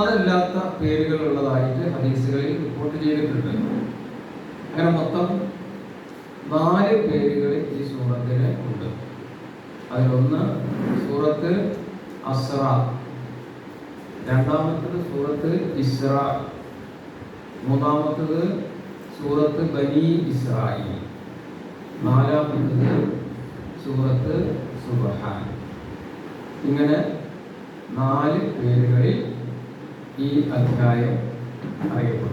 അതല്ലാത്ത പേരുകൾ ഉള്ളതായിട്ട് ഹദീസുകളിൽ റിപ്പോർട്ട് ചെയ്തിട്ടുണ്ട്. അങ്ങനെ മൊത്തം നാല് പേരുകൾ ഈ സൂറത്തിന് ഉണ്ട്. അതിലൊന്ന് സൂറത്ത് അസ്ര രണ്ടാമത്തത് സൂറത്ത് ഇസ്ര മൂന്നാമത്തത് സൂറത്ത് ബനി ഇസ്രായി നാലാമത്തത് സൂറത്ത് സുബഹാൻ. ഇങ്ങനെ നാല് പേരുകളിൽ ഈ അധ്യായം അറിയപ്പെടുന്നു.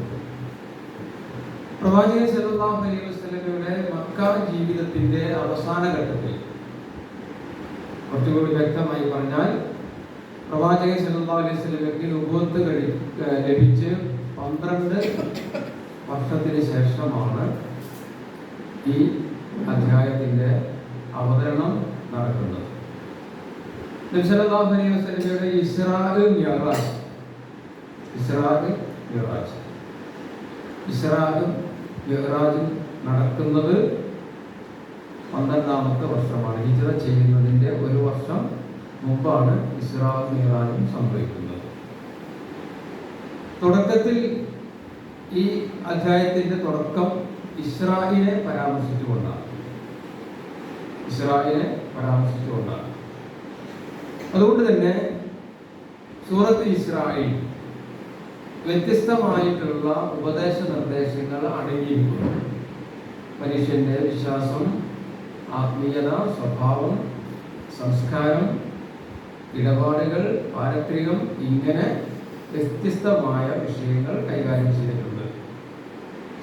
പ്രവാചകൻ സല്ലല്ലാഹു അലൈഹി വസല്ലമയുടെ മക്ക ജീവിതത്തിന്റെ അവസാന ഘട്ടത്തിൽ കുറച്ചുകൂടി വ്യക്തമായി പറഞ്ഞാൽ പ്രവാചകൻ സല്ലല്ലാഹു അലൈഹി വസല്ലമയ്ക്ക് നുബുവത്ത് കഴി ലഭിച്ച് പന്ത്രണ്ട് വർഷത്തിന് ശേഷമാണ് ഈ അധ്യായത്തിന്റെ അവതരണം നടക്കുന്നത്. നബി സല്ലല്ലാഹു അലൈഹി വസല്ലമയുടെ ഇസ്രാ മിഅറാജ് ഇസ്രാഖ് മിറാജ്. ഇസ്രാഖും മിറാജും നടക്കുന്നത് പന്ത്രണ്ടാമത്തെ വർഷമാണ്. ഹിജറ ചെയ്യുന്നതിന്റെ ഒരു വർഷം മുമ്പാണ് ഇസ്രാഖ് മിറാജും സംഭവിക്കുന്നത്. തുടക്കത്തിൽ ഈ അധ്യായത്തിന്റെ തുടക്കം ഇസ്രായിനെ പരാമർശിച്ചുകൊണ്ടാണ്. ഇസ്രായിനെ പരാമർശിച്ചുകൊണ്ടാണ്. അതുകൊണ്ട് തന്നെ സൂറത്ത് ഇസ്രായേൽ വ്യത്യസ്തമായിട്ടുള്ള ഉപദേശ നിർദ്ദേശങ്ങൾ അടങ്ങിയിരിക്കുന്നു. മനുഷ്യന്റെ വിശ്വാസം ആത്മീയത സ്വഭാവം സംസ്കാരം ഇടപാടുകൾ പാരത്രികം ഇങ്ങനെ വ്യത്യസ്തമായ വിഷയങ്ങൾ കൈകാര്യം ചെയ്തിട്ടുണ്ട്.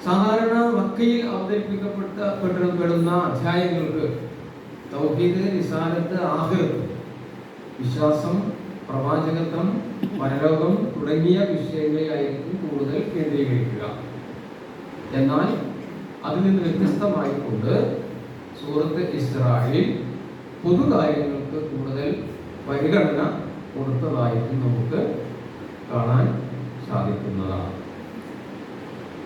സാധാരണ മക്കയിൽ അവതരിപ്പിക്കപ്പെട്ടപ്പെടുന്ന അധ്യായങ്ങൾക്ക് തൗഹീദ് നിസാരത്ത് ആഹൃത്ത് വിശ്വാസം പ്രവാചകത്വം പരലോകം തുടങ്ങിയ വിഷയങ്ങളിലായിരിക്കും കൂടുതൽ കേന്ദ്രീകരിക്കുക. എന്നാൽ അതിൽ നിന്ന് വ്യത്യസ്തമായിക്കൊണ്ട് സൂറത്ത് ഇസ്രായേൽ പൊതുകാര്യങ്ങൾക്ക് കൂടുതൽ പരിഗണന കൊടുത്തതായിട്ട് നമുക്ക് കാണാൻ സാധിക്കുന്നതാണ്.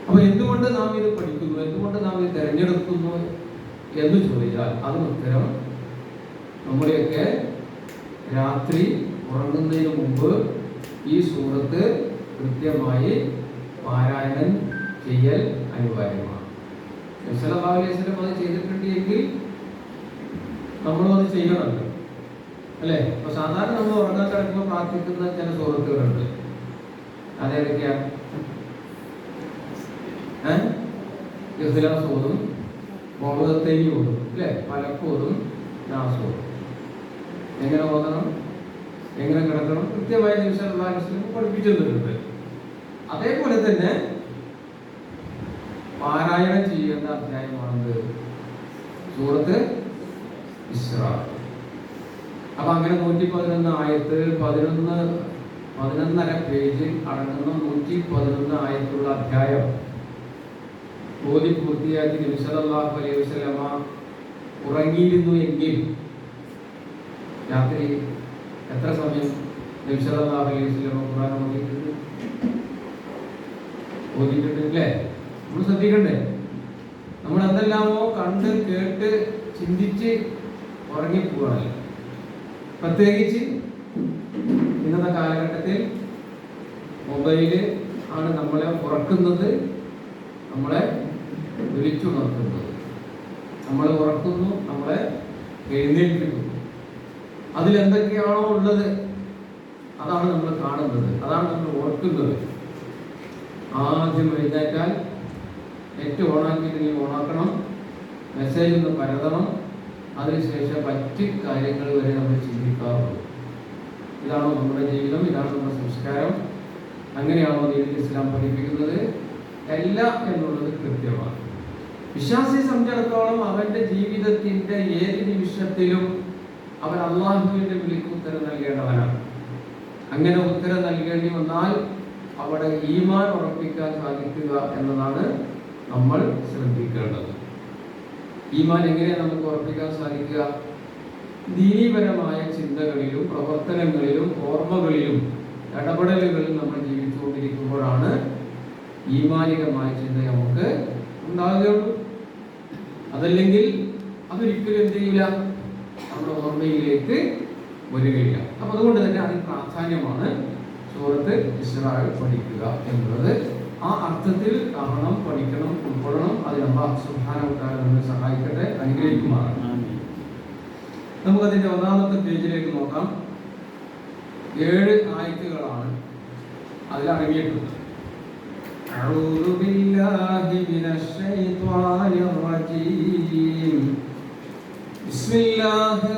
അപ്പൊ എന്തുകൊണ്ട് നാം ഇത് പഠിക്കുന്നു? എന്തുകൊണ്ട് നാം ഇത് തിരഞ്ഞെടുക്കുന്നു എന്ന് ചോദിച്ചാൽ അതിനുത്തരം നമ്മുടെയൊക്കെ രാത്രി ഉറങ്ങുന്നതിന് മുമ്പ് ഈ സൂറത്ത് കൃത്യമായി പാരായണം ചെയ്യൽ അനിവാര്യമാണ്. നബ്സലാസ്ലം അത് ചെയ്തിട്ടുണ്ട് എങ്കിൽ നമ്മളും അത് ചെയ്യണമല്ലോ. അല്ലേ? അപ്പൊ സാധാരണ നമ്മൾ ഉറങ്ങാൻ കിടക്കുമ്പോൾ പ്രാർത്ഥിക്കുന്ന ചില സുഹൃത്തുക്കളുണ്ട് അതേതൊക്കെയാ ഏഹ് ഇഖ്ലാസ് ഓതും അല്ലേ? നാസോതും എങ്ങനെ ഓതണം? എങ്ങനെ കിടക്കണം? കൃത്യമായി നിമിഷം പഠിപ്പിച്ചിട്ടുണ്ട് അതേപോലെ തന്നെ പാരായണം ചെയ്യേണ്ട അധ്യായമാണത്. സൂറത്ത് അപ്പൊ അങ്ങനെ നൂറ്റി പതിനൊന്ന് ആയത്ത് പതിനൊന്ന് പതിനൊന്നര പേജിൽ അടങ്ങുന്ന നൂറ്റി പതിനൊന്ന് ആയത്തുള്ള അധ്യായം. ഓതി പൂർത്തിയാക്കി നബിസലാഹു അലൈഹി ഉറങ്ങിയിരുന്നു എങ്കിൽ രാത്രി എത്ര സമയം നബിസലാഹു അലൈഹി വസല്ലമ ഖുർആൻ ഓതിയിട്ടുണ്ട് ഓതിയിട്ടുണ്ട് നമ്മൾ ശ്രദ്ധിക്കണ്ടേ? നമ്മൾ എന്തെല്ലാമോ കണ്ട് കേട്ട് ചിന്തിച്ച് ഉറങ്ങി ഉറങ്ങിപ്പോവാണല്ലോ? പ്രത്യേകിച്ച് ഇന്നത്തെ കാലഘട്ടത്തിൽ മൊബൈൽ ആണ് നമ്മളെ ഉറക്കുന്നത് നമ്മളെ വിളിച്ചുണർത്തുന്നത്. നമ്മൾ ഉറക്കുന്നു നമ്മളെ എഴുന്നേൽപ്പിക്കുന്നു. അതിലെന്തൊക്കെയാണോ ഉള്ളത്? അതാണ് നമ്മൾ കാണുന്നത്. അതാണ് നമ്മൾ ഓർക്കുന്നത്. ആദ്യം എഴുന്നേറ്റാൽ നെറ്റ് ഓണാക്കിയിട്ട് നീ ഓണാക്കണം. മെസ്സേജ് ഒന്ന് പരതണം. അതിനുശേഷം മറ്റ് കാര്യങ്ങൾ വരെ നമ്മൾ ചിന്തിക്കാറുള്ളൂ. ഇതാണോ നമ്മുടെ ജീവിതം? ഇതാണ് നമ്മുടെ സംസ്കാരം. അങ്ങനെയാണോ ദൈവം ഇസ്ലാം പഠിപ്പിക്കുന്നത്? അല്ല എന്നുള്ളത് കൃത്യമാണ്. വിശ്വാസിയെ സംബന്ധിച്ചിടത്തോളം അവന്റെ ജീവിതത്തിന്റെ ഏത് നിമിഷത്തിലും അവൻ അള്ളാഹുവിന്റെ വിളിക്ക് ഉത്തരം നൽകേണ്ടവനാണ്. അങ്ങനെ ഉത്തരം നൽകേണ്ടി വന്നാൽ അവിടെ ഈമാൻ ഉറപ്പിക്കാൻ സാധിക്കുക എന്നതാണ് നമ്മൾ ശ്രദ്ധിക്കേണ്ടത്. ഈമാൻ എങ്ങനെയാണ് നമുക്ക് ഉറപ്പിക്കാൻ സാധിക്കുക? ദീനീപരമായ ചിന്തകളിലും പ്രവർത്തനങ്ങളിലും ഓർമ്മകളിലും ഇടപെടലുകളിൽ നമ്മൾ ജീവിച്ചുകൊണ്ടിരിക്കുമ്പോഴാണ് ഈമാനികമായ ചിന്ത നമുക്ക് ഉണ്ടാകുകയുള്ളൂ അതല്ലെങ്കിൽ അതൊരിക്കലും എന്ത് ചെയ്യില്ല നമ്മുടെ ഓർമ്മയിലേക്ക് വരികയില്ല അപ്പൊ അതുകൊണ്ട് തന്നെ അതിന് പ്രാധാന്യമാണ് സൂറത്ത് ഇസ്രായേൽ പഠിക്കുക എന്നുള്ളത് ആ അർത്ഥത്തിൽ കാണണം പഠിക്കണം ഉൾക്കൊള്ളണം അതിന് അള്ളാഹു സുബ്ഹാനഹു നമ്മെ സഹായിക്കട്ടെ അനുഗ്രഹിക്കുമാറാണ് നമുക്കതിന്റെ ഒന്നാമത്തെ പേജിലേക്ക് നോക്കാം ഏഴ് ആയത്തുകളാണ് അതിൽ അടങ്ങിയിട്ടുള്ളത് أعوذ بالله من الشيطان الرجيم بسم الله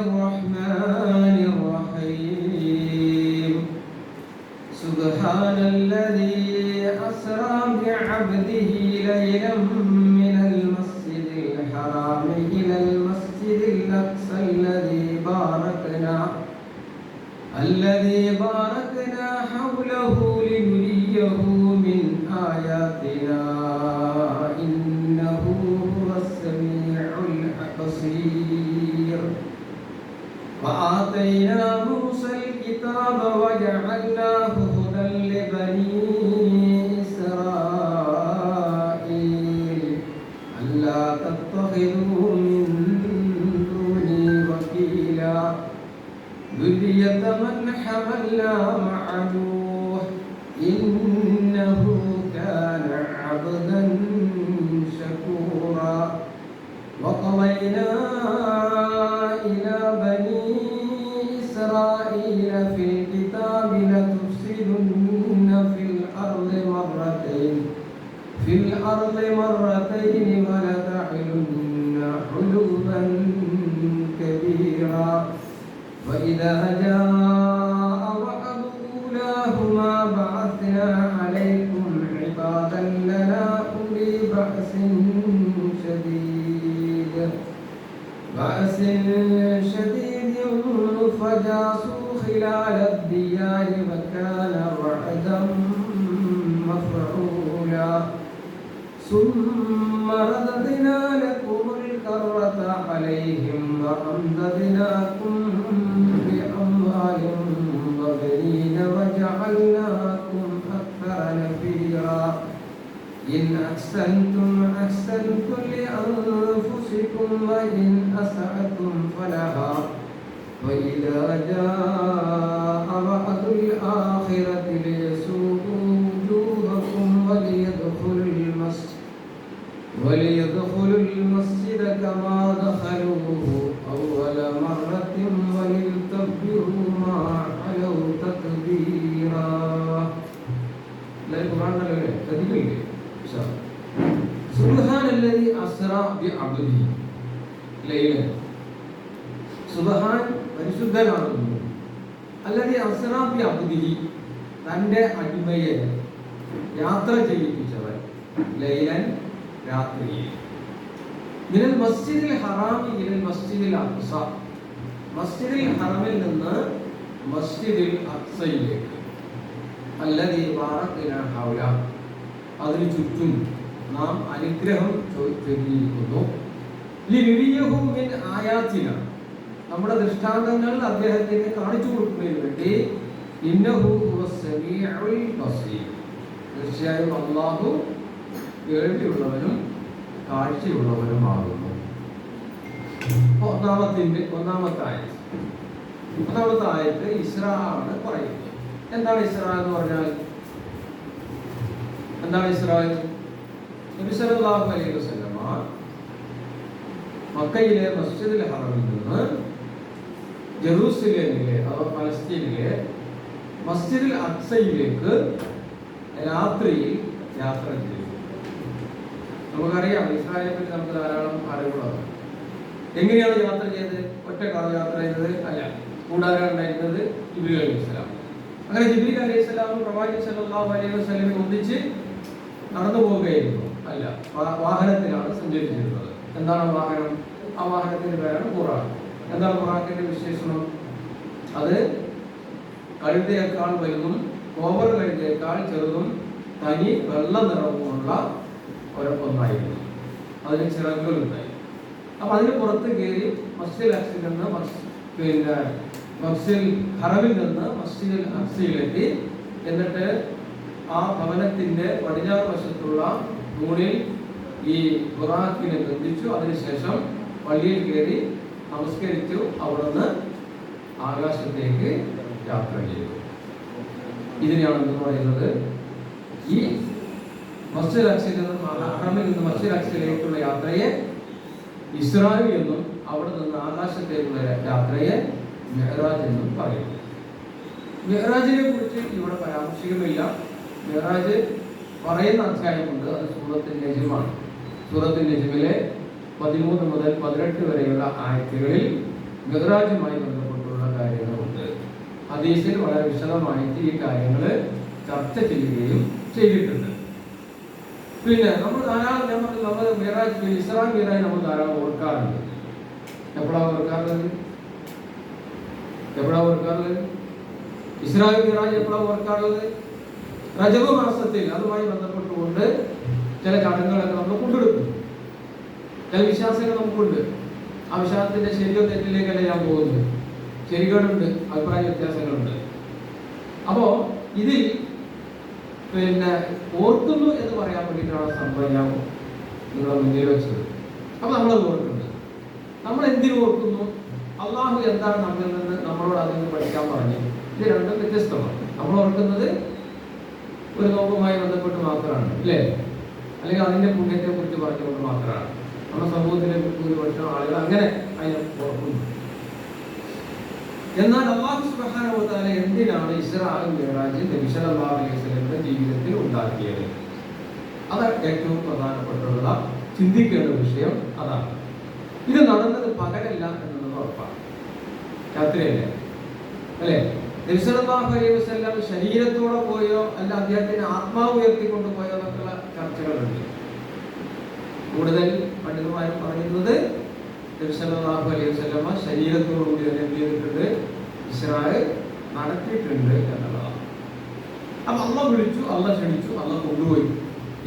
olhando وأمددناكم بأموال وبنين وجعلناكم أكثر نفيرا إن أحسنتم أحسنتم لأنفسكم وإن أسأتم فلها وإذا جاء وعد الآخرة ليسوءوا وجوهكم وليدخلوا المسجد وليدخلوا المسجد كما دخلوه مرة وليتبروا ما علوا تكبيرا لا القرآن لا تدبير سبحان الذي أسرى بعبده ليلا സുബഹാൻ പരിശുദ്ധനാകുന്നു അല്ലാതെ അസ്രാബി അബ്ദിഹി തൻ്റെ അടിമയെ യാത്ര ചെയ്യിപ്പിച്ചവൻ ലൈലൻ രാത്രിയിൽ മിനൽ മസ്ജിദിൽ ഹറാമി മിനൽ മസ്ജിദിൽ അക്സ മസ്ജിദിൽ ഹറമിൽ നിന്ന് മസ്ജിദിൽ അക്സയിലേക്ക് അല്ലതി ബാറത്തിന ഹൗല. അതിനു ചുറ്റും നാം അനുഗ്രഹം ചൊല്ലിയിരിക്കുന്നു ലിരിയഹു മിൻ ആയാത്തിന. നമ്മുടെ ദൃഷ്ടാന്തങ്ങൾ അദ്ദേഹത്തിന് കാണിച്ചു കൊടുക്കുന്നതിന് വേണ്ടി ഇന്നഹു ബസീർ. തീർച്ചയായും അള്ളാഹു കേൾവിയുള്ളവനും കാഴ്ചയുള്ളവനുമാകുന്നു ഒന്നാമത്തിന്റെ ഒന്നാമത്തെ ആയത് ഒന്നാമത്തെ ആയത്ത് ഇസ്രാ ആണ് പറയുന്നത്. എന്താണ് ഇസ്രാ എന്ന് പറഞ്ഞാൽ? എന്താണ് ഇസ്രായേൽ നബി അലൈഹി വസല്ലമ മക്കയിലെ മസ്ജിദുൽ ഹറമിൽ നിന്ന് ജെറൂസലേമിലെ അഥവാ പലസ്തീനിലെ മസ്ജിദുൽ അക്സയിലേക്ക് രാത്രിയിൽ യാത്ര ചെയ്തു. നമുക്കറിയാം ഇസ്രായേലിനെ പറ്റി നമുക്ക് ധാരാളം അറിവുള്ളത് എങ്ങനെയാണ് യാത്ര ചെയ്തത്? ഒറ്റക്കാണ് യാത്ര ചെയ്തത് അല്ല കൂടാരം ഉണ്ടായിരുന്നത് അലൈഹി അങ്ങനെ ജിബ്രീൽ അലൈഹി സ്വലാമും പ്രവാചകൻ സല്ലല്ലാഹു അലൈഹി വസല്ലമയും ഒന്നിച്ച് നടന്നു പോവുകയായിരുന്നു. അല്ല വാഹനത്തിലാണ് സഞ്ചരിച്ചിരുന്നത്. എന്താണ് വാഹനം? ആ വാഹനത്തിന്റെ പേരാണ് ഖുറാൻ എന്താണ് ഖുറാന്റെ വിശേഷണം? അത് കഴുതയേക്കാൾ വലുതും കോവർ കഴുതയേക്കാൾ ചെറുതും തനി വെള്ള നിറവുമുള്ള ഒന്നായിരുന്നു. അതിന് ചിറകുകളുണ്ടായി അപ്പൊ അതിന് പുറത്ത് കയറി മസ്ജിദ് അക്സിൽ നിന്ന് പിന്നെ മസ്ജിദ് ഹറവിൽ നിന്ന് മസ്ജിദ് അക്സിയിലെത്തി എന്നിട്ട് ആ ഭവനത്തിന്റെ പടിഞ്ഞാറ് വശത്തുള്ള തൂണിൽ ഈ ബുറാഖിനെ ബന്ധിച്ചു. അതിനുശേഷം പള്ളിയിൽ കയറി നമസ്കരിച്ചു. അവിടുന്ന് ആകാശത്തേക്ക് യാത്ര ചെയ്തു. ഇതിനെയാണ് എന്ന് പറയുന്നത് ഈ മസ്ജിദ് നിന്നും അഹറമിൽ നിന്ന് യാത്രയെ ഇസ്രായേൽ എന്നും അവിടെ നിന്ന് ആകാശത്തേക്കുള്ള യാത്രയെ മെഹ്റാജ് എന്നും പറയുന്നു. മെഹ്റാജിനെ കുറിച്ച് ഇവിടെ പരാമർശിക്കുന്നില്ല മെഹ്റാജ് പറയുന്ന അധ്യായമുണ്ട്. അത് സൂറത്തിൽ നജിമാണ് സൂറത്തിൽ നജിമിലെ പതിമൂന്ന് മുതൽ പതിനെട്ട് വരെയുള്ള ആയത്തുകളിൽ മെഹ്റാജുമായി ബന്ധപ്പെട്ടുള്ള കാര്യങ്ങളുണ്ട്. ഹദീസിൽ വളരെ വിശദമായിട്ട് ഈ കാര്യങ്ങൾ ചർച്ച ചെയ്യുകയും ചെയ്തിട്ടുണ്ട്. പിന്നെ നമ്മൾ ധാരാളം ഞാൻ പറഞ്ഞു നമ്മൾ മിറാജ് ഇസ്ലാം മീറായി നമ്മൾ ധാരാളം ഓർക്കാറുണ്ട്. എപ്പോഴാണ് ഓർക്കാറുള്ളത്? എപ്പോഴാണ് ഓർക്കാറുള്ളത്? ഇസ്രായേൽ മിറാജ് എപ്പോഴാണ് ഓർക്കാറുള്ളത്? റജബ് മാസത്തിൽ അതുമായി ബന്ധപ്പെട്ടുകൊണ്ട് ചില ചടങ്ങുകളൊക്കെ നമ്മൾ കൊണ്ടെടുക്കും ചില വിശ്വാസങ്ങൾ നമുക്കുണ്ട്. ആ വിശ്വാസത്തിന്റെ ശരിയോ തെറ്റിലേക്കല്ല ഞാൻ പോകുന്നത്? ശരികളുണ്ട് അഭിപ്രായ വ്യത്യാസങ്ങളുണ്ട്. അപ്പോ ഇതിൽ പിന്നെ ഓർക്കുന്നു എന്ന് പറയാൻ വേണ്ടിയിട്ടാണ് സംഭവം ഞാൻ നിങ്ങളെ മുന്നിൽ വെച്ചത്. അപ്പൊ നമ്മളത് ഓർക്കുന്നത് നമ്മൾ എന്തിനു ഓർക്കുന്നു? അള്ളാഹു എന്താണ് നമ്മിൽ നിന്ന് നമ്മളോട് അതിൽ നിന്ന് പഠിക്കാൻ പറഞ്ഞു ഇത് രണ്ടും വ്യത്യസ്തമാണ്. നമ്മൾ ഓർക്കുന്നത് ഒരു നോക്കുമായി ബന്ധപ്പെട്ട് മാത്രമാണ് അല്ലേ? അല്ലെങ്കിൽ അതിന്റെ പുണ്യത്തെ കുറിച്ച് പറഞ്ഞുകൊണ്ട് മാത്രമാണ്. നമ്മുടെ സമൂഹത്തിലെ ഭൂരിപക്ഷം ആളുകൾ അങ്ങനെ അതിനെ ഓർക്കുന്നു. എന്നാൽ അള്ളാഹു തആല എന്തിനാണ് ഇസ്രാഹിന്റെ മിഅ്റാജ് നബി അലൈഹി വസല്ലമയുടെ ജീവിതത്തിൽ ഉണ്ടാക്കിയത്? അത് ഏറ്റവും പ്രധാനപ്പെട്ടുള്ള ചിന്തിക്കേണ്ട വിഷയം അതാണ്. ഇത് നടന്നത് പകലല്ല എന്നുള്ളത് ഉറപ്പാണ്. രാത്രിയല്ലേ? അല്ലേ? നബി സല്ലല്ലാഹു അലൈഹി ശരീരത്തോടെ പോയോ അല്ല അദ്ദേഹത്തിന് ആത്മാവ് ഉയർത്തിക്കൊണ്ട് പോയോ എന്നൊക്കെയുള്ള ചർച്ചകളുണ്ട്. കൂടുതൽ പണ്ഡിതന്മാരും പറയുന്നത് നബി സല്ലല്ലാഹു അലൈഹി വസല്ലമ ശരീരത്തോടുകൂടി തന്നെ എന്ത് ചെയ്തിട്ടുണ്ട് ഇസ്രായേൽ നടത്തിയിട്ടുണ്ട് എന്നുള്ളതാണ്. അപ്പൊ അള്ള വിളിച്ചു അള്ള ക്ഷണിച്ചു അള്ള കൊണ്ടുപോയി.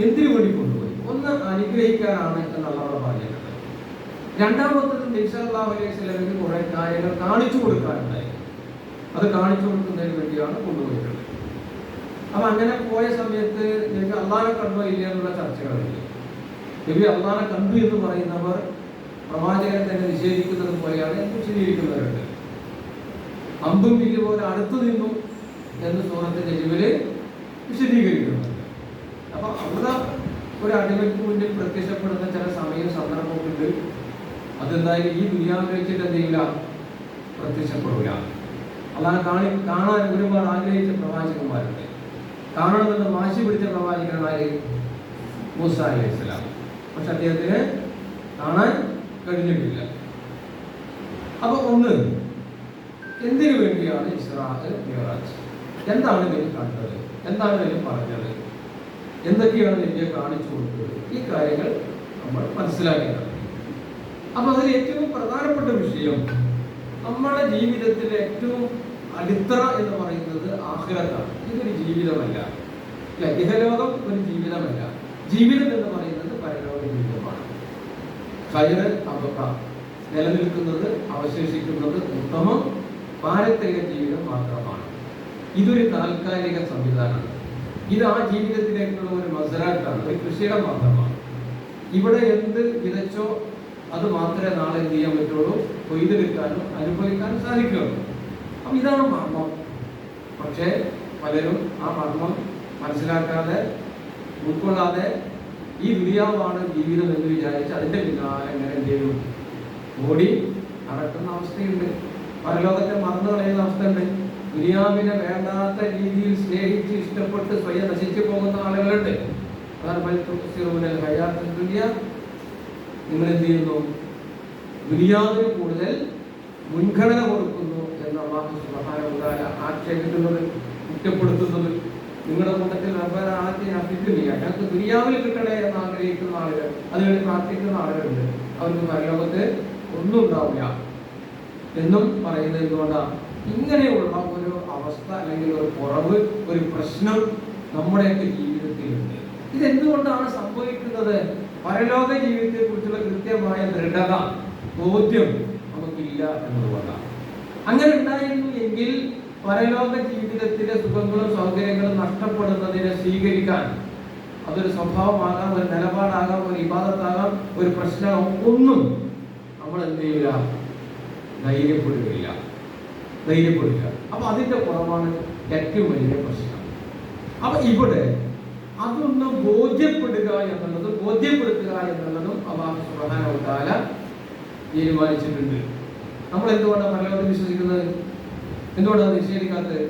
എന്തിനു വേണ്ടി കൊണ്ടുപോയി? ഒന്ന് അനുഗ്രഹിക്കാനാണ് എന്നുള്ള അവിടെ പറഞ്ഞിട്ടുണ്ട് രണ്ടാമത്തത് നബി സല്ലല്ലാഹു അലൈഹി വസല്ലമയ്ക്ക് കുറെ കാര്യങ്ങൾ കാണിച്ചു കൊടുക്കാനുണ്ടായി. അത് കാണിച്ചു കൊടുക്കുന്നതിന് വേണ്ടിയാണ് കൊണ്ടുപോയിട്ടുള്ളത്. അപ്പൊ അങ്ങനെ പോയ സമയത്ത് നബി അള്ളാഹെ കണ്ടോ ഇല്ല എന്നുള്ള ചർച്ചകളില്ല? നബി അള്ളാഹെ കണ്ടു എന്ന് പറയുന്നവർ പ്രവാചകനെ തന്നെ നിഷേധിക്കുന്നത് പോലെയാണ് വിശദീകരിക്കുന്നവരുണ്ട് അമ്പും വില്ല് പോലെ അടുത്തു നിന്നു എന്ന് സൂറത്തിന്റെ ജീവിൽ വിശദീകരിക്കുന്നുണ്ട് അപ്പൊ അവിടെ ഒരു അടിമയ്ക്ക് മുന്നിൽ പ്രത്യക്ഷപ്പെടുന്ന ചില സമയ സന്ദർഭമുണ്ട്. അതെന്തായാലും ഈ ദുനിയാവ് വെച്ചിട്ട് എന്തെയില്ല പ്രത്യക്ഷപ്പെടില്ല അല്ലാതെ കാണി കാണാൻ ഒരുപാട് ആഗ്രഹിച്ച പ്രവാചകന്മാരുണ്ട്. കാണണമെന്ന് വാശി പിടിച്ച പ്രവാചകന്മാര് മൂസ അലൈഹി പക്ഷെ അദ്ദേഹത്തിന് കാണാൻ കഴിഞ്ഞിട്ടില്ല. അപ്പൊ ഒന്ന് എന്തിനു വേണ്ടിയാണ് ഇസ്രാഹ് മിറാജ്? എന്താണ് ഇതിൽ കണ്ടത്? എന്താണ് ഇതിൽ പറഞ്ഞത്? എന്തൊക്കെയാണ് ഇന്ത്യ കാണിച്ചു കൊടുത്തത്? ഈ കാര്യങ്ങൾ നമ്മൾ മനസ്സിലാക്കണം അപ്പൊ അതിൽ ഏറ്റവും പ്രധാനപ്പെട്ട വിഷയം നമ്മുടെ ജീവിതത്തിലെ ഏറ്റവും അടിത്തറ എന്ന് പറയുന്നത് ആഹ്ലത്താണ് ഇതൊരു ജീവിതമല്ല. ഇഹലോകം ഒരു ജീവിതമല്ല. ജീവിതം എന്ന് പറയുന്നത് പരലോക ജീവിതമാണ് കയറ് അബക്ക നിലനിൽക്കുന്നത് അവശേഷിക്കുന്നത് ഉത്തമം. പാരത്രിക ജീവിതം മാത്രമാണ്. ഇതൊരു താൽക്കാലിക സംവിധാനമാണ്. ഇത് ആ ജീവിതത്തിലേക്കുള്ള ഒരു മസരാട്ടാണ് ഒരു കൃഷിയിടം മാത്രമാണ് ഇവിടെ എന്ത് വിതച്ചോ അത് മാത്രമേ നാളെ എന്ത് ചെയ്യാൻ പറ്റുള്ളൂ? കൊയ്തെടുക്കാനും അനുഭവിക്കാനും സാധിക്കുകയുള്ളൂ. അപ്പം ഇതാണ് മർമ്മം. പക്ഷേ പലരും ആ മർമ്മം മനസ്സിലാക്കാതെ ഉൾക്കൊള്ളാതെ ഈ ദുരിയാവാണ് ജീവിതം എന്ന് വിചാരിച്ച് അതിന്റെ പിന്നാലെ എങ്ങനെ എന്ത് ചെയ്യും ഓടി നടക്കുന്ന അവസ്ഥയുണ്ട്. പരലോകത്തെ മറന്നു കളയുന്ന അവസ്ഥയുണ്ട്. ദുനിയാവിനെ വേണ്ടാത്ത രീതിയിൽ സ്നേഹിച്ച് ഇഷ്ടപ്പെട്ട് സ്വയം നശിച്ചു പോകുന്ന ആളുകളുണ്ട്. അതാണ് നിങ്ങൾ എന്ത് ചെയ്യുന്നു? ദുനിയാവിന് കൂടുതൽ മുൻഗണന കൊടുക്കുന്നു എന്ന അള്ളാഹു തആല ആക്ഷേപിക്കുന്നത് കുറ്റപ്പെടുത്തുന്നത്. നിങ്ങളുടെ കൂട്ടത്തിൽ വെവ്വേറെ റബ്ബാനെ ഞാൻ കിട്ടുന്നില്ല ഞങ്ങൾക്ക് ദുര്യാവിൽ കിട്ടണേ എന്ന് ആഗ്രഹിക്കുന്ന ആളുകൾ അതിനുവേണ്ടി പ്രാർത്ഥിക്കുന്ന ആളുകളുണ്ട്. അവർക്ക് പരലോകത്ത് ഒന്നും ഉണ്ടാവില്ല എന്നും പറയുന്നത് എന്തുകൊണ്ടാണ്? ഇങ്ങനെയുള്ള ഒരു അവസ്ഥ അല്ലെങ്കിൽ ഒരു കുറവ് ഒരു പ്രശ്നം നമ്മുടെയൊക്കെ ജീവിതത്തിലുണ്ട്. ഇതെന്തുകൊണ്ടാണ് സംഭവിക്കുന്നത്? പരലോക ജീവിതത്തെ കുറിച്ചുള്ള കൃത്യമായ ദൃഢത ബോധ്യം നമുക്കില്ല എന്നുള്ളതാണ് അങ്ങനെ ഉണ്ടായിരുന്നു എങ്കിൽ പരലോക ജീവിതത്തിലെ സുഖങ്ങളും സൗകര്യങ്ങളും നഷ്ടപ്പെടുന്നതിനെ സ്വീകരിക്കാൻ അതൊരു സ്വഭാവമാകാം ഒരു നിലപാടാകാം ഒരു വിവാദത്താകാം ഒരു പ്രശ്നമാകാം. ഒന്നും നമ്മൾ എന്ത് ചെയ്യില്ല ധൈര്യപ്പെടുകയില്ല. ധൈര്യപ്പെടുക. അപ്പൊ അതിന്റെ കുറവാണ് ഏറ്റവും വലിയ പ്രശ്നം. അപ്പൊ ഇവിടെ അതൊന്ന് ബോധ്യപ്പെടുക എന്നുള്ളതും ബോധ്യപ്പെടുത്തുക എന്നുള്ളതും അള്ളാഹു തആല തീരുമാനിച്ചിട്ടുണ്ട്. നമ്മൾ എന്തുകൊണ്ടാണ് പരലോകത്തിൽ വിശ്വസിക്കുന്നത്? എന്തുകൊണ്ടാണ് നിഷേധിക്കാത്തത്?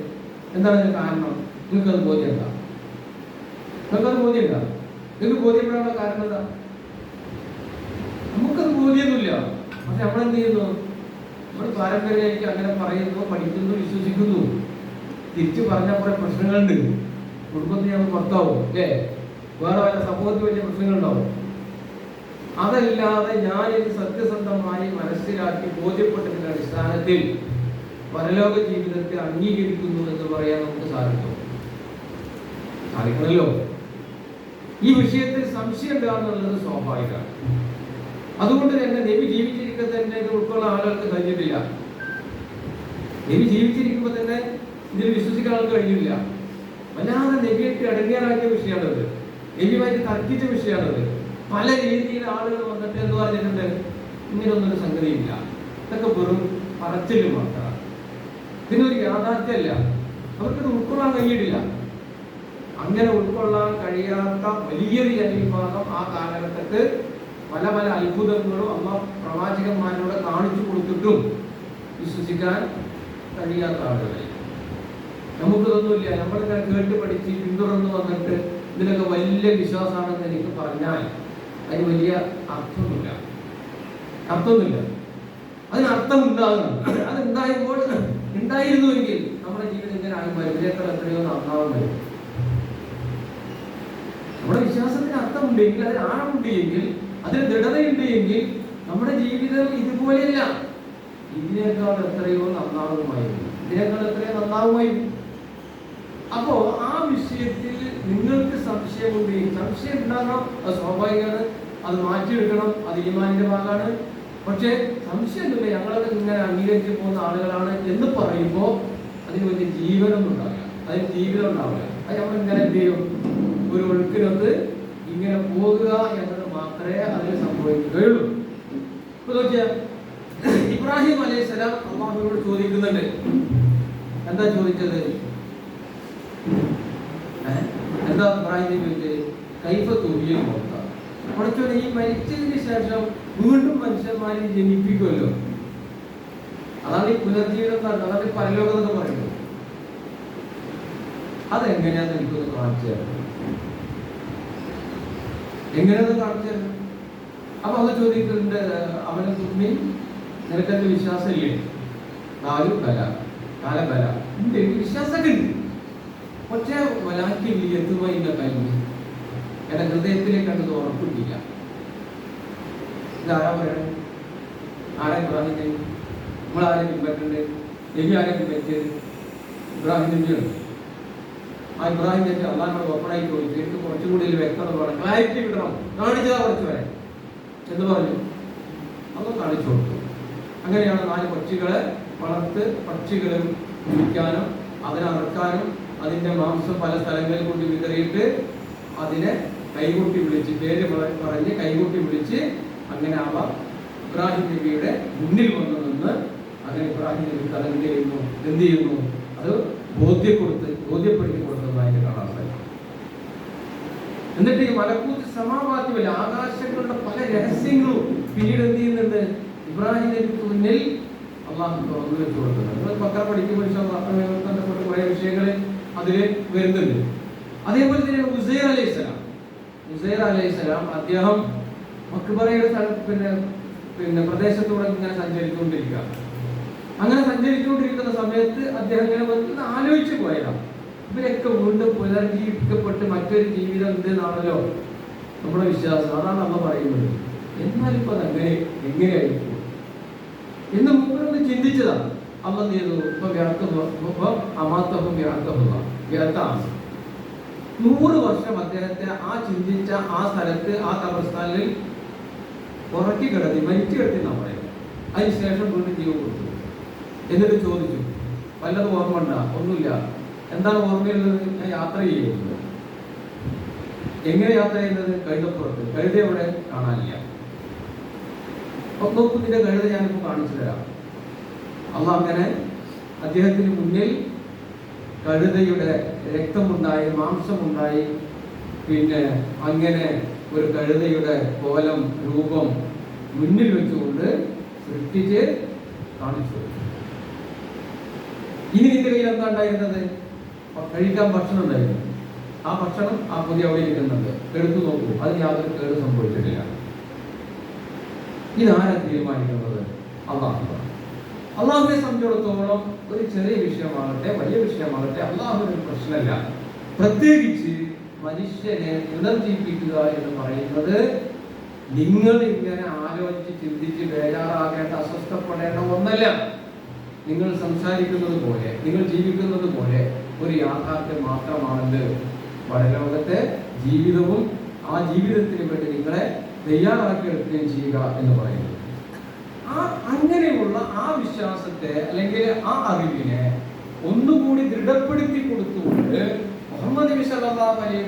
എന്താണ് അതിന് കാരണം? നിങ്ങൾക്കത് ബോധ്യമുണ്ട? നിങ്ങൾക്കത് ബോധ്യമുണ്ട? നിങ്ങൾക്ക് ബോധ്യപ്പെടാനുള്ള കാരണം എന്താ? നമുക്കത് ബോധ്യമൊന്നുമില്ല. പക്ഷെ നമ്മൾ എന്ത് ചെയ്യുന്നു നമ്മൾ പാരമ്പര്യമായിട്ട് അങ്ങനെ പറയുന്നു പഠിക്കുന്നു വിശ്വസിക്കുന്നു. തിരിച്ചു പറഞ്ഞാൽ കുറെ പ്രശ്നങ്ങളുണ്ട്. കുടുംബത്തിൽ നമ്മൾ പുറത്താവും അല്ലേ? വേറെ വല്ല സമൂഹത്തിൽ വലിയ പ്രശ്നങ്ങളുണ്ടാവും. അതല്ലാതെ ഞാൻ ഇത് സത്യസന്ധമായി മനസ്സിലാക്കി ബോധ്യപ്പെട്ടതിന്റെ അടിസ്ഥാനത്തിൽ പരലോക ജീവിതത്തെ അംഗീകരിക്കുന്നു എന്ന് പറയാൻ നമുക്ക് സാധിക്കും. സാധിക്കണമല്ലോ ഈ വിഷയത്തിൽ സംശയം ഉണ്ടാകുന്നുള്ളത് സ്വാഭാവികമാണ്. അതുകൊണ്ട് തന്നെ നബി ജീവിച്ചിരിക്കുക തന്നെ ഇത് ഉൾക്കൊള്ളാൻ ആളുകൾക്ക് കഴിഞ്ഞിട്ടില്ല. നബി ജീവിച്ചിരിക്കുമ്പോൾ തന്നെ ഇതിൽ വിശ്വസിക്കാൻ ആൾക്ക് കഴിഞ്ഞില്ല. വല്ലാതെ നബിയൊക്കെ അടങ്ങിയാറാക്കിയ വിഷയമാണത്. നബിയുമായിട്ട് തർക്കിച്ച വിഷയമാണത്. പല രീതിയിൽ ആളുകൾ വന്നിട്ട് എന്ന് പറഞ്ഞിട്ടുണ്ട്? ഇങ്ങനൊന്നൊരു സംഗതിയില്ല. ഇതൊക്കെ വെറും പറച്ചിൽ മാത്രമാണ്. ഇതിനൊരു യാഥാർത്ഥ്യമല്ല അവർക്കത് ഉൾക്കൊള്ളാൻ കഴിയില്ല അങ്ങനെ ഉൾക്കൊള്ളാൻ കഴിയാത്ത വലിയൊരു ജനവിഭാഗം ആ കാലഘട്ടത്ത് പല പല അത്ഭുതങ്ങളും അമ്മ പ്രവാചകന്മാരോട് കാണിച്ചു കൊടുത്തിട്ടും വിശ്വസിക്കാൻ കഴിയാത്ത ആളുകളായി നമുക്കിതൊന്നുമില്ല. നമ്മളിങ്ങനെ കേട്ട് പഠിച്ച് പിന്തുടർന്ന് വന്നിട്ട് ഇതിനൊക്കെ വലിയ വിശ്വാസമാണെന്ന് എനിക്ക് പറഞ്ഞാൽ അതിന് വലിയ അർത്ഥമൊന്നുമില്ല. അർത്ഥമൊന്നുമില്ല. അതിന് അർത്ഥം ഉണ്ടാകുന്നു അത് ഉണ്ടായപ്പോൾ ഉണ്ടായിരുന്നുവെങ്കിൽ നമ്മുടെ ജീവിതം ഇങ്ങനെ ആയി വരും ഇതിനേക്കാൾ എത്രയോ നന്നാവും വരും നമ്മുടെ വിശ്വാസത്തിന് അർത്ഥമുണ്ടെങ്കിൽ അതിന് ആഴമുണ്ട് എങ്കിൽ അതിന് ദൃഢതയുണ്ട് എങ്കിൽ നമ്മുടെ ജീവിതം ഇതുപോലെയല്ല. ഇതിനേക്കാൾ എത്രയോ നന്നാവുമായിരുന്നു ഇതിനേക്കാൾ എത്രയോ നന്നാവുമായിരുന്നു അപ്പോ ആ വിഷയത്തിൽ നിങ്ങൾക്ക് സംശയമുണ്ട് സംശയം ഉണ്ടാകണം. അത് സ്വാഭാവികമാണ്. അത് മാറ്റിയെടുക്കണം. അത് ഈമാനിന്റെ ഭാഗമാണ്. പക്ഷേ സംശയമില്ല. ഞങ്ങളൊക്കെ ഇങ്ങനെ അംഗീകരിച്ചു പോകുന്ന ആളുകളാണ് എന്ന് പറയുമ്പോൾ അതിന് വലിയ ജീവനൊന്നും ഉണ്ടാവില്ല അതിന് ജീവിതം ഉണ്ടാവില്ല അത് നമ്മൾ ഇങ്ങനെ എന്ത് ചെയ്യും? ഒരു ഒഴുക്കിനൊത്ത് ഇങ്ങനെ പോകുക എന്നത് മാത്രമേ അതിന് സംഭവിക്കുകയുള്ളൂ. ഇപ്പൊ നോക്കിയാ ഇബ്രാഹിം അലൈഹി സ്വലാം അള്ളാഹുവിനോട് ചോദിക്കുന്നുണ്ട്. എന്താ ചോദിച്ചത്? എന്താ ഇബ്രാഹിം ചോദിച്ചത്? കൈഫ തുഹിയിൽ കൊടുത്ത ഈ മരിച്ചതിന് ശേഷം വീണ്ടും മനുഷ്യന്മാരെ ജനിപ്പിക്കുമല്ലോ. അതാണ് ഈ പറയുന്നത് അതാണ് ഈ പരലോകം എന്ന് പറയുന്നത്. അതെങ്ങനെയാന്ന് എനിക്കൊന്ന് കാണിച്ചു തരാം? എങ്ങനെയാന്ന് കാണിച്ചു തരാം? അപ്പൊ അത് ചോദിക്കുന്നുണ്ട് അവനെ തുമ്മി നിനക്കത് വിശ്വാസമില്ലേ? നാലും ബല കാല ബല. ഉണ്ട് എനിക്ക് വിശ്വാസമൊക്കെ ഉണ്ട്. പക്ഷേ വലാക്കി എത്തുമായി ഇല്ല കഴിഞ്ഞു എന്റെ ഹൃദയത്തിലേക്ക് അത് ഉറപ്പിട്ടില്ല ഇതാരാ പറയണേ ആരാ ഇബ്രാഹിം നമ്മൾ ആരെ പിൻപറ്റുന്നുണ്ട്. നബി ആരെ പിൻപറ്റിയത് ഇബ്രാഹിം നബിയാണ്. ആ ഇബ്രാഹിം നബി അള്ളാഹിനോട് ഓപ്പണായി ചോദിച്ചു എനിക്ക് കുറച്ചും കൂടി വ്യക്തത വേണം. ക്ലാരിറ്റി കിട്ടണം. കാണിച്ചതാ കുറച്ച് വരെ. എന്ന് പറഞ്ഞു. അത് കാണിച്ചു കൊടുത്തു. അങ്ങനെയാണ് നാല് പക്ഷികളെ വളർത്ത് പക്ഷികളെ കുടിക്കാനും അതിനെ അറക്കാനും അതിന്റെ മാംസം പല സ്ഥലങ്ങളിൽ കൊണ്ട് വിതറിയിട്ട് അതിനെ കൈകൂട്ടി വിളിച്ച് പേര് പറഞ്ഞ് കൈകൂട്ടി വിളിച്ച് അങ്ങനെ അവ ഇബ്രാഹിം നബിയുടെ മുന്നിൽ വന്നു നിന്ന് അങ്ങനെ ഇബ്രാഹിം നബി അത് എന്ത് ചെയ്യുന്നു എന്ത് ചെയ്യുന്നു? അത് ബോധ്യപ്പെടുത്ത് ബോധ്യപ്പെടുത്തി കൊടുത്തതായിട്ട് കാണാൻ സാധിക്കും. എന്നിട്ട് ഈ മലക്കൂത്ത് സമാവാദ്യമല്ല ആകാശങ്ങളുടെ പല രഹസ്യങ്ങളും പിന്നീട് എന്ത് ചെയ്യുന്നുണ്ട്? ഇബ്രാഹിം നബിക്ക് മുന്നിൽ അള്ളാഹു തുറന്നു വെച്ചു കൊടുക്കുന്നത് നിങ്ങൾ പത്ര പഠിക്കുമ്പോൾ അല്ലാഹ് കുറേ വിഷയങ്ങൾ അതിൽ വരുന്നുണ്ട്. അതേപോലെ തന്നെ ഉസൈർ അലൈഹിസ്സലാം. ഉസൈർ അലൈഹിസ്സലാം അദ്ദേഹം മക്ബറയുടെ സ്ഥലം പിന്നെ പിന്നെ പ്രദേശത്തൂടെ ഇങ്ങനെ സഞ്ചരിച്ചുകൊണ്ടിരിക്കുക. അങ്ങനെ സഞ്ചരിച്ചുകൊണ്ടിരിക്കുന്ന സമയത്ത് അദ്ദേഹം ഇങ്ങനെ വന്ന് ആലോചിച്ച് പോയതാണ് ഇവരൊക്കെ വീണ്ടും പുനർജീവിക്കപ്പെട്ട് മറ്റൊരു ജീവിതം ഉണ്ട് എന്നാണല്ലോ നമ്മുടെ വിശ്വാസം. അതാണ് നമ്മൾ പറയുന്നത്. എന്നാൽ അങ്ങനെ എങ്ങനെയായിരിക്കും? എന്ന് മുമ്പൊന്ന് ചിന്തിച്ചതാണ് അമ്മ ചെയ്തു? ഇപ്പൊ വ്യർത്ഥ അമാത്തവും വ്യാർത്ഥമുള്ള വ്യർത്ഥാണ് നൂറ് വർഷം അദ്ദേഹത്തെ ആ ചിന്തിച്ച ആ സ്ഥലത്ത് ആ കബർസ്ഥാനിൽ ഉറക്കി കിടത്തി മരിച്ചു കിടത്തി എന്നാ പറയുന്നത്? അതിനുശേഷം വീണ്ടും ജീവൻ കൊടുത്തു. എന്നിട്ട് ചോദിച്ചു വല്ലതും ഓർമ്മ ഒന്നുമില്ല. എന്താണ് ഓർമ്മയുള്ളത്? ഞാൻ യാത്ര ചെയ്യുന്നത് എങ്ങനെ യാത്ര ചെയ്യുന്നത്? കഴുതപ്പുറത്ത്. കഴുത എവിടെ? കാണാനില്ല. നോക്കൂ കഴുത ഞാനിപ്പോ കാണിച്ചു തരാം. അള്ള അങ്ങനെ അദ്ദേഹത്തിന് മുന്നിൽ കഴുതയുടെ രക്തമുണ്ടായി മാംസമുണ്ടായി. പിന്നെ അങ്ങനെ ഒരു കഴുതയുടെ കോലം രൂപം മുന്നിൽ വെച്ചുകൊണ്ട് സൃഷ്ടിച്ച് കാണിച്ചു. ഇനി നിന്റെ കയ്യിൽ എന്താ ഉണ്ടായിരുന്നത്? കഴിക്കാൻ ഭക്ഷണം ഉണ്ടായിരുന്നു. ആ ഭക്ഷണം ആ പുതിയ അവിടെ ഇരിക്കുന്നുണ്ട്. എടുത്തു നോക്കൂ. അതിന് യാതൊരു കേട് സംഭവിച്ചിട്ടില്ല. ഇതാരാ തീരുമാനിക്കുന്നത്? അള്ളാഹു അള്ളാഹുവിനെ സംബന്ധിച്ചിടത്തോളം ഒരു ചെറിയ വിഷയമാകട്ടെ വലിയ വിഷയമാകട്ടെ അള്ളാഹുവിന് പ്രശ്നമല്ല. പ്രത്യേകിച്ച് മനുഷ്യനെ പുനർജീവിപ്പിക്കുക എന്ന് പറയുന്നത് നിങ്ങൾ ഇങ്ങനെ ആലോചിച്ച് ചിന്തിച്ച് ബേജാറാകേണ്ട അസ്വസ്ഥപ്പെടേണ്ട ഒന്നല്ല. നിങ്ങൾ സംസാരിക്കുന്നത് പോലെ നിങ്ങൾ ജീവിക്കുന്നത് പോലെ ഒരു യാഥാർത്ഥ്യം മാത്രമാണെന്ന് പരലോകത്തെ ജീവിതവും ആ ജീവിതത്തിന് വേണ്ടി നിങ്ങളെ തയ്യാറാക്കി എടുക്കുകയും ചെയ്യുക എന്ന് പറയുന്നത് ആ അങ്ങനെയുള്ള ആ വിശ്വാസത്തെ അല്ലെങ്കിൽ ആ അറിവിനെ ഒന്നുകൂടി ദൃഢപ്പെടുത്തി കൊടുത്തുകൊണ്ട് മുഹമ്മദ് നബി സല്ലല്ലാഹു അലൈഹി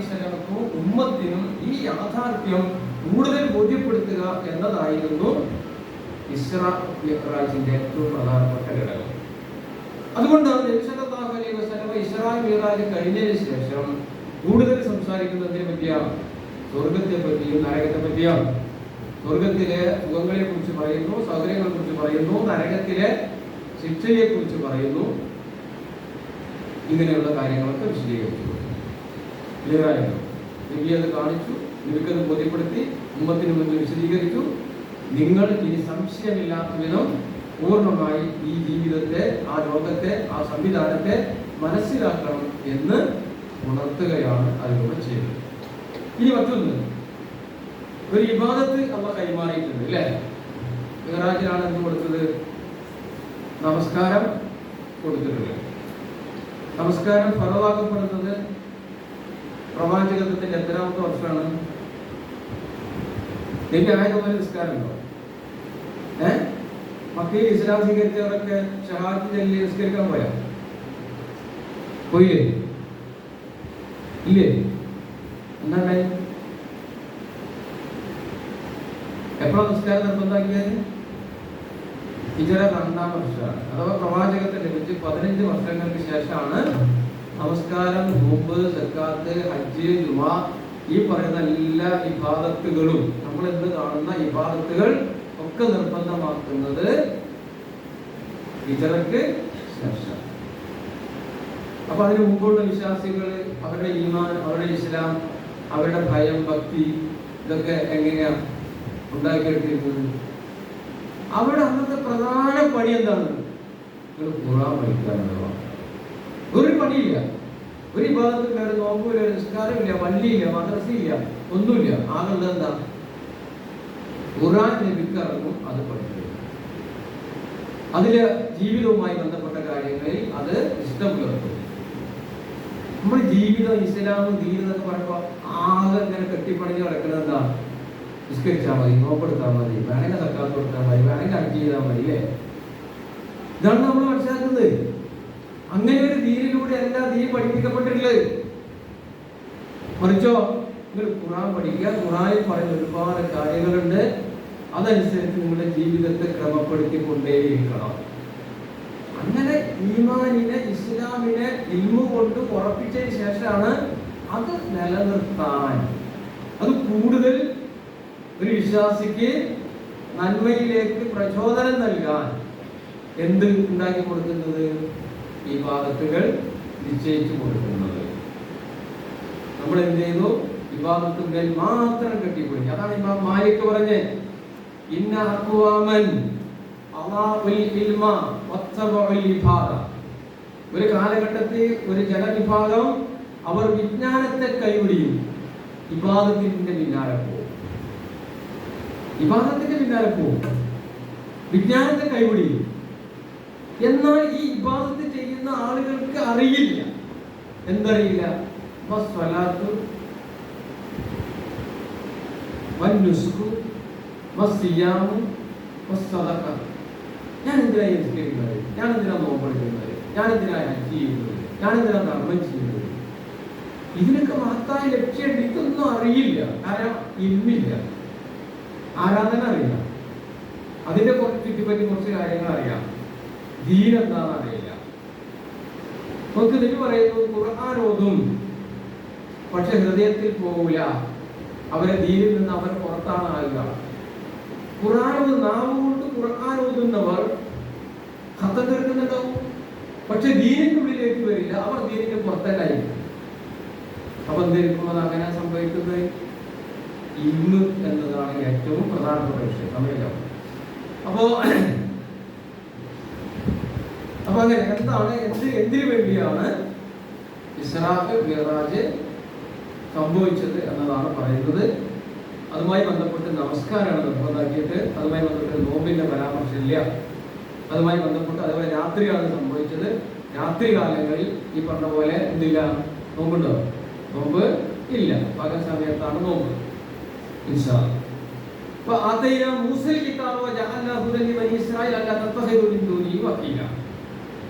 ഉമ്മത്തിനും ഈ യാഥാർത്ഥ്യം കൂടുതൽ ബോധ്യപ്പെടുത്തുക എന്നതായിരുന്നു ഇസ്രാജിന്റെ ഏറ്റവും പ്രധാനപ്പെട്ട ഘടകം. അതുകൊണ്ടാണ് നബി സല്ലല്ലാഹു അലൈഹി വസല്ലമ കഴിഞ്ഞതിന് ശേഷം കൂടുതൽ സംസാരിക്കുന്നതിനെ പറ്റിയാണ് സ്വർഗത്തെ പറ്റിയും നരകത്തെ പറ്റിയാണ്. സ്വർഗത്തിലെ സുഖങ്ങളെ കുറിച്ച് പറയുന്നു സൗകര്യങ്ങളെ കുറിച്ച് പറയുന്നു നരകത്തിലെ ശിക്ഷയെ കുറിച്ച് പറയുന്നു. ഇങ്ങനെയുള്ള കാര്യങ്ങളൊക്കെ വിശദീകരിച്ചു. ക്ലിയറായിരുന്നു നബി അത് കാണിച്ചു നിനക്കത് ബോധ്യപ്പെടുത്തി ഉമ്മത്തിന് മുന്നിൽ വിശദീകരിച്ചു. നിങ്ങൾ ഇനി സംശയമില്ലാത്ത വിധം പൂർണമായി ഈ ജീവിതത്തെ ആ ലോകത്തെ ആ സംവിധാനത്തെ മനസ്സിലാക്കണം എന്ന് ഉണർത്തുകയാണ് അതിലൂടെ ചെയ്തത് ഇനി മറ്റൊന്ന്. ഒരു ഇബാദത്ത് അമ്മ കൈമാറിയിട്ടുണ്ട് അല്ലേ? മെഹറാജിനാണ് എന്ത് കൊടുത്തത്? നമസ്കാരം കൊടുത്തിട്ടുണ്ട്. നമസ്കാരം ഫലവാക്കപ്പെടുന്നത് പ്രവാചകത്വത്തിന്റെ എത്രാമത്തെ വർഷമാണ്? നബി ആയത് പോലെ നിസ്കാരം ഉണ്ടോ ഏ? മക്കയിൽ ഇസ്ലാം സ്വീകരിച്ചവരൊക്കെ ഷഹാദ് ചെല്ലി നിസ്കരിക്കാൻ പോയാ? പോയില്ലേ? ഇല്ലേ? എന്താണ്ടായി എപ്പോഴാണ് നിസ്കാരം നിർബന്ധമാക്കിയത്? ഹിജറ രണ്ടാം വർഷമാണ്. അഥവാ പ്രവാചകത്തെ ലഭിച്ച് പതിനഞ്ച് വർഷങ്ങൾക്ക് ശേഷമാണ് നമസ്കാരം നോമ്പ് സക്കാത്ത് ഹജ്ജ് ജുമ ഈ പറയുന്ന എല്ലാ വിഭാഗത്തുകളും നമ്മൾ ഇന്ന് കാണുന്ന വിഭാഗത്തുകൾ ഒക്കെ നിർബന്ധമാക്കുന്നത് ഹിജറക്ക് ശേഷം. അപ്പൊ അതിന് മുമ്പുള്ള വിശ്വാസികൾ അവരുടെ ഈമാൻ അവരുടെ ഇസ്ലാം അവരുടെ ഭയം ഭക്തി ഇതൊക്കെ എങ്ങനെയാ ഉണ്ടാക്കിയെടുത്തിരുന്നത് അവിടെ അന്നത്തെ പ്രധാന പണി എന്താണ്? ഒരു ഖുറാൻ ഒരു പണിയില്ല. ഒരു വിഭാഗത്തിൽ ഒരു നോക്കൂല നിസ്കാരമില്ല പള്ളിയില്ല മദ്രസയില്ല ഒന്നുമില്ല. ആകുന്നത് എന്താ? ഖുറാൻ ലഭിക്കാറുള്ളൂ അത് പഠിക്കുക. അതിൽ ജീവിതവുമായി ബന്ധപ്പെട്ട കാര്യങ്ങളിൽ അത് ഇഷ്ടം പുലർത്തും. നമ്മുടെ ജീവിതം ഇസ്ലാമും ദീൻ എന്നൊക്കെ പറയുമ്പോൾ ആകെ ഇങ്ങനെ കെട്ടിപ്പണിഞ്ഞ് കിടക്കുന്നത് എന്താ? നിസ്കരിച്ചാൽ മതി നോപ്പെടുത്താൽ മതി വേണമെങ്കിൽ തക്കാത്ത കൊടുത്താൽ മതി വേണമെങ്കിൽ അഞ്ച് ചെയ്താൽ മതി അല്ലേ? ഇതാണ് നമ്മൾ മനസ്സിലാക്കുന്നത്. അങ്ങനെ ഒരു ദീനിലൂടെ അല്ല ദീൻ പഠിപ്പിക്കപ്പെട്ടിട്ടുള്ളത്. മറിച്ചോ നിങ്ങൾ ഖുറാൻ പഠിക്കുക ഖുറാനിൽ പറയുന്ന ഒരുപാട് കാര്യങ്ങളുണ്ട്. അതനുസരിച്ച് നിങ്ങളുടെ ജീവിതത്തെ ക്രമപ്പെടുത്തിക്കൊണ്ടേയിരിക്കണം. അങ്ങനെ ഈമാനിനെ ഇസ്ലാമിനെ ഇൽമു കൊണ്ട് ഉറപ്പിച്ചതിന് ശേഷമാണ് അത് നിലനിർത്താൻ. അത് കൂടുതൽ ഒരു വിശ്വാസിക്ക് നന്മയിലേക്ക് പ്രചോദനം നൽകാൻ എന്ത് ഉണ്ടാക്കി കൊടുക്കുന്നത്? ഈ ഭാഗത്തുകൾ നിശ്ചയിച്ചു കൊടുക്കുന്നത്. നമ്മൾ എന്ത് ചെയ്തു വിവാദത്തിന്മേൽ മാത്രം കെട്ടിപ്പിടിക്കുക അതാണ് ഇമാം മാലിക് പറഞ്ഞ് ഇന്ന ഒരു കാലഘട്ടത്തിൽ ഒരു ജനവിഭാഗം അവർ വിജ്ഞാനത്തെ കൈവിടിയും വിവാദത്തിന്റെ പിന്നാലെ പോകും. ഇബാദത്തിന്റെ പിന്നാലെ പോകും. വിജ്ഞാനത്തെ കൈവിടിയും എന്നാൽ ഈ ഇബാദത്ത് ചെയ്യുന്ന ആളുകൾക്ക് അറിയില്ല. എന്തറിയില്ല? ഞാൻ എന്തിനാ നിസ്കരിക്കുന്നത്? ഞാൻ എന്തിനാ നോമ്പെടുക്കുന്നത് ഞാൻ എന്തിനാ ഹജ്ജ് ചെയ്യുന്നത്? ഞാൻ എന്തിനാ ധർമ്മം ചെയ്യുന്നത്? ഇതിനൊക്കെ മഹത്തായ ലക്ഷ്യം ഇതൊന്നും അറിയില്ല. കാരണം ഇന്നില്ല ആരാധന അറിയില്ല അതിന്റെ കുറച്ച് ചുറ്റിപ്പറ്റി കുറച്ച് കാര്യങ്ങൾ അറിയാം. ദീൻ എന്താണെന്ന് അറിയില്ല. നമുക്ക് ഇതിന് പറയുന്നു ഖുർആൻ ഓതും പക്ഷെ ഹൃദയത്തിൽ പോകില്ല അവരെ ദീനിൽ നിന്ന് അവർ പുറത്താണ് ആകുക. ഖുർആൻ നാം കൊണ്ട് ഖുർആൻ ഓതുന്നവർ ഖത്തം പക്ഷെ ദീനിന്റെ ഉള്ളിലേക്ക് വരില്ല. അവർ ദീനിന്റെ പുറത്തല്ലായിരിക്കും അപ്പൊ എന്തായിരിക്കും അത് അങ്ങനെ സംഭവിക്കുന്നത്? ഇന്ന് എന്നതാണ് ഏറ്റവും പ്രധാനപ്പെട്ട വിഷയം. സമയം അപ്പോ അപ്പൊ അങ്ങനെ എന്താണ് എന്ത് എന്തിനു വേണ്ടിയാണ് ഇസ്രാഫ് മിറാജ് സംഭവിച്ചത് എന്നതാണ് പറയുന്നത്. അതുമായി ബന്ധപ്പെട്ട് നമസ്കാരമാണ് നിർബന്ധമാക്കിയിട്ട് അതുമായി ബന്ധപ്പെട്ട് നോമ്പിന്റെ പരാമർശമില്ല. അതുമായി ബന്ധപ്പെട്ട് അതുപോലെ രാത്രിയാണ് സംഭവിച്ചത്. രാത്രി കാലങ്ങളിൽ ഈ പറഞ്ഞ പോലെ എന്തില്ല? നോമ്പുണ്ടോ? നോമ്പ് ഇല്ല. പകൽ സമയത്താണ് നോമ്പ്.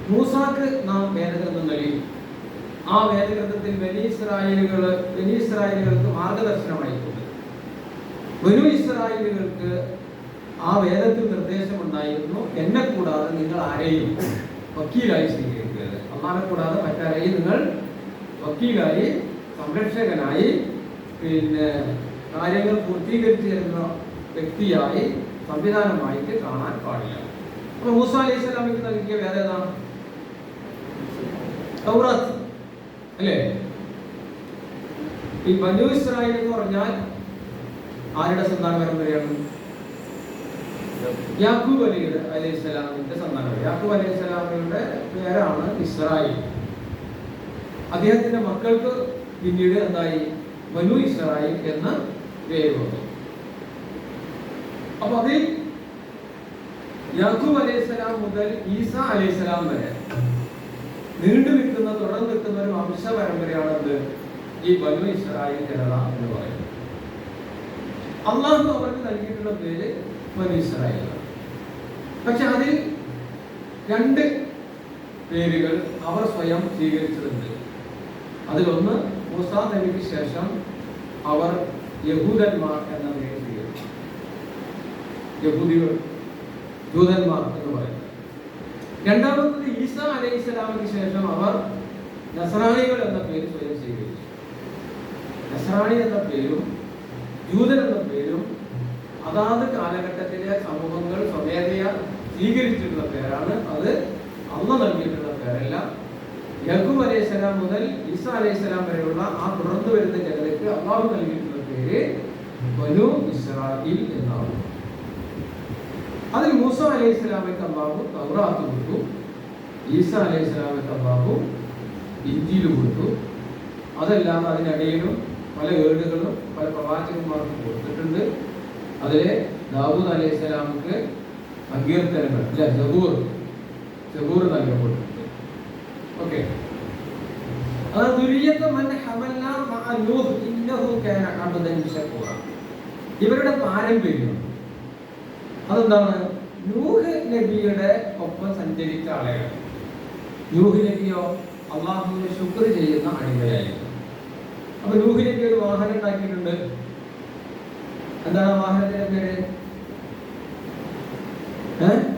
മൂസാക്ക് നാം വേദഗ്രന്ഥം നൽകി ആ വേദഗ്രന്ഥത്തിൽ ബനി ഇസ്രായേലുകൾ മാർഗദർശനമായിട്ടുണ്ട്. ബനു ഇസ്രായേലുകൾക്ക് ആ വേദത്തിൽ നിർദ്ദേശമുണ്ടായിരുന്നു. എന്നെ കൂടാതെ നിങ്ങൾ ആരെയും വക്കീലായി സ്വീകരിക്കരുത്. അമ്മാനെ കൂടാതെ മറ്റാരെയും നിങ്ങൾ വക്കീലായി സംരക്ഷകനായി പിന്നെ കാര്യങ്ങൾ പൂർത്തീകരിച്ചു തരുന്ന വ്യക്തിയായി സംവിധാനമായിട്ട് കാണാൻ പാടില്ല. അപ്പൊ മൂസ അലൈഹി സ്വലാമിക്ക് നൽകിയ വേറെ ഏതാണ്? അല്ലേ? ഈ ബനു ഇസ്രായേൽ എന്ന് പറഞ്ഞാൽ ആരുടെ സന്താന പരമ്പരയാണ് യാക്കൂബ് അലി അലൈഹി സ്വലാമിന്റെ സന്താനം യാക്കൂബ് അലൈഹി സ്വലാമിയുടെ പേരാണ് ഇസ്രായേൽ. അദ്ദേഹത്തിന്റെ മക്കൾക്ക് പിന്നീട് എന്തായി? ബനു ഇസ്രായേൽ എന്ന വന്നു അപ്പൊ അതിൽ യാക്കൂബ് അലൈഹി സ്വലാം മുതൽ ഈസ അലൈഹിസ്സലാം വരെ നീണ്ടു നിൽക്കുന്ന തുടർന്ന് നിൽക്കുന്ന ഒരു വംശ പരമ്പരയാണ് എന്ത് ഈ ബനു ഇസ്രായേൽ എന്ന് പറയുന്നത്. അള്ളാഹു അവർക്ക് നൽകിയിട്ടുള്ള പേര് ബനു ഇസ്രായേൽ പക്ഷെ അതിൽ രണ്ട് പേരുകൾ അവർ സ്വയം സ്വീകരിച്ചിട്ടുണ്ട്. അതിലൊന്ന് മൂസാ നബിക്ക് ശേഷം അവർ യഹൂദന്മാർ എന്ന പേര് യഹൂദികൾ ജൂതന്മാർ എന്ന് പറയുന്നത് രണ്ടാമത്തത് ഈസ അലൈഹി സ്വലാമിന് ശേഷം അവർ നസറാണികൾ എന്ന പേര് സ്വയം സ്വീകരിച്ചു. നസറാണി എന്ന പേരും ജൂതൻ എന്ന പേരും അതാത് കാലഘട്ടത്തിലെ സമൂഹങ്ങൾ സ്വമേധയാ സ്വീകരിച്ചിട്ടുള്ള പേരാണ്. അത് അന്ന് നൽകിയിട്ടുള്ള പേരല്ല. യഹൂബ് അലൈഹി സ്വലാം മുതൽ ഈസ അലൈഹി സ്വലാം വരെയുള്ള ആ തുടർന്ന് വരുന്ന ജനതയ്ക്ക് അള്ളാഹു നൽകിയിട്ടുള്ള പേര് ബനു ഇസ്രായേൽ എന്നാണ് അതിൽ മൂസ അലൈഹി സ്വലാമയ്ക്ക് അള്ളാഹു തൗറാത്ത് കൊടുത്തു. ഈസ അലൈഹി സ്വലാമയ്ക്ക് അള്ളാഹു ഇഞ്ചിയിൽ കൊടുത്തു. അതല്ലാതെ അതിനിടയിലും പല ഏടുകളും പല പ്രവാചകന്മാർക്കും കൊടുത്തിട്ടുണ്ട്. അതിലെ ദാവൂദ് അലൈഹി സ്വലാമുക്ക് സങ്കീർത്തനങ്ങൾ ഇല്ല ജബൂർ. ജബൂർ നൽകപ്പെട്ടിട്ടുണ്ട്. ഓക്കെ. മഅ ഇന്നഹു കാന ഇവരുടെ പാരമ്പര്യം. അതെന്താണ്? നൂഹ് നബിയുടെ ഒപ്പം സഞ്ചരിച്ച ആളുകൾ. നൂഹ് നബിയോ അള്ളാഹുവിനെ ശുക്ർ ചെയ്യുന്ന അടിമയായിരുന്നു. അപ്പൊ നൂഹ് നബി ഒരു വാഹനം ഉണ്ടാക്കിയിട്ടുണ്ട്. എന്താണ് വാഹനത്തിന്റെ പേര്? ഏഹ്